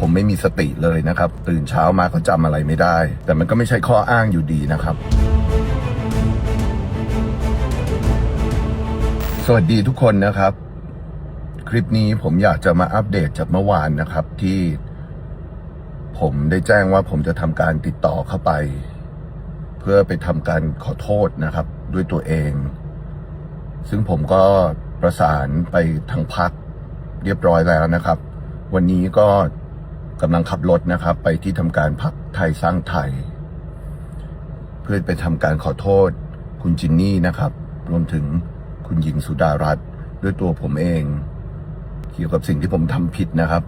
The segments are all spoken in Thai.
ผมไม่มีสติเลยนะครับ ตื่นเช้ามาก็จำอะไรไม่ได้ แต่มันก็ไม่ใช่ข้ออ้างอยู่ดีนะครับ สวัสดีทุกคนนะครับ คลิปนี้ผมอยากจะมาอัปเดตจากเมื่อวานนะครับที่ ผมได้แจ้งว่าผมจะทำการติดต่อเข้าไป เพื่อไปทำการขอโทษนะครับ ด้วยตัวเอง ซึ่งผมก็ประสานไปทางพักเรียบร้อยแล้วนะครับ วันนี้ก็ กำลังขับรถนะครับ ไปที่ทำการพักไทยสร้างไทย เพื่อไปทำการขอโทษ คุณจินนี่นะครับ รวมถึงคุณหญิงสุดารัตน์ด้วยตัวผมเอง เกี่ยวกับสิ่งที่ผมทำผิดนะครับ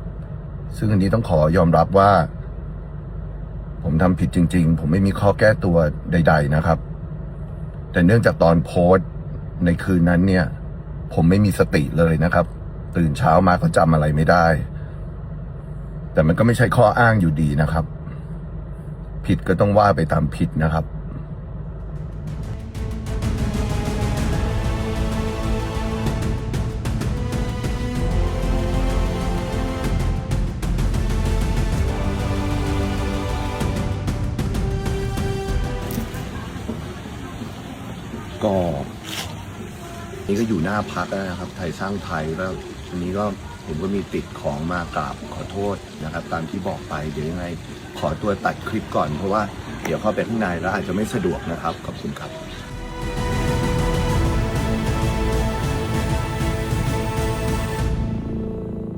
ซึ่งอันนี้ต้องขอยอมรับว่า ผมทำผิดจริง ๆ ผมไม่มีข้อแก้ตัวใด ๆ นะครับ แต่เนื่องจากตอนโพสต์ในคืนนั้นเนี่ย ผมไม่มีสติเลยนะครับ ตื่นเช้ามาก็จำอะไรไม่ได้ แต่มันก็ไม่ใช่ข้ออ้างอยู่ดีนะครับ ผิดก็ต้องว่าไปตามผิดนะครับก็นี่ก็อยู่หน้าพักแล้วนะครับ ไทยสร้างไทยแล้ว วันนี้ก็ผมก็มีติดของมากราบขอโทษนะครับ ตามที่บอกไปเดี๋ยวยังไงขอตัวตัดคลิปก่อนเพราะว่าเดี๋ยวเข้าไปข้างในแล้วอาจจะไม่สะดวกนะครับ ขอบคุณครับ